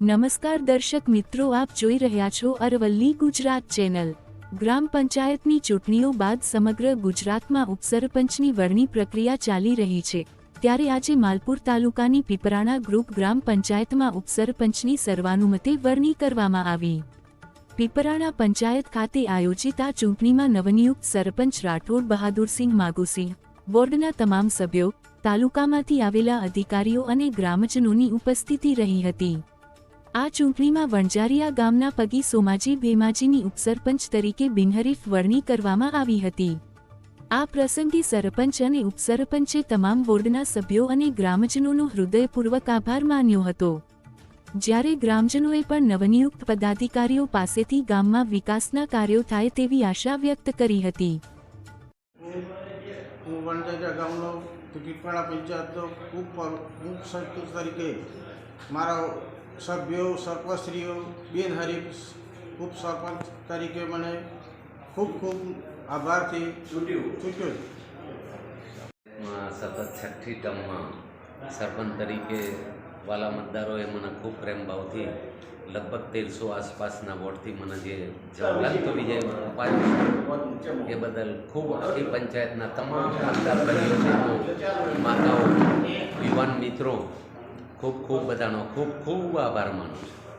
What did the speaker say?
નમસ્કાર દર્શક મિત્રો, આપ જોઈ રહ્યા છો અરવલ્લી ગુજરાત ચેનલ. ગ્રામ પંચાયતની ચૂંટણીઓ બાદ સમગ્ર ગુજરાતમાં ઉપસરપંચની વરણી પ્રક્રિયા ચાલી રહી છે. ત્યારે આજે માલપુર તાલુકાની પીપરાણા ગ્રુપ ગ્રામ પંચાયતમાં ઉપસરપંચની સર્વાનુમતે વરણી કરવામાં આવી. પીપરાણા પંચાયત ખાતે આયોજિત આ ચૂંટણીમાં નવનિયુક્ત સરપંચ રાઠોડ બહાદુરસિંહ માગુસિંહ બોર્ડના તમામ સભ્યો, તાલુકામાંથી આવેલા અધિકારીઓ અને ગ્રામજનોની ઉપસ્થિતિ રહી હતી. આ ચૂંટણીમાં વણજારિયા ગામના પગી સોમાજી ભેમાજીની ઉપસરપંચ તરીકે બિનહરીફ વરણી કરવામાં આવી હતી. આ પ્રસંગે સરપંચ અને ઉપસરપંચે તમામ વોર્ડના સભ્યો અને ગ્રામજનોનો હૃદયપૂર્વક આભાર માન્યો હતો. જ્યારે ગ્રામજનોએ પણ નવનિયુક્ત પદાધિકારીઓ પાસેથી ગામમાં વિકાસના કાર્યો થાય તેવી આશા વ્યક્ત કરી હતી. મારા સભ્યો સર્પશ્રીઓ બિનહરીફ ખૂબ સરપંચ તરીકે મને ખૂબ ખૂબ આભારથી ચૂંટ્યું ચૂંટ્યું સતત છઠ્ઠી ટર્મમાં સરપંચ તરીકે વાલા મતદારોએ મને ખૂબ પ્રેમ ભાવથી લગભગ તેરસો આસપાસના વોર્ડથી મને જે જવલંત વિજય અપાયો એ બદલ ખૂબ આખી પંચાયતના તમામ મતદાર ભાઈઓ માતાઓ યુવાન મિત્રો ખૂબ ખૂબ બધાનો ખૂબ ખૂબ આભાર માનું છું.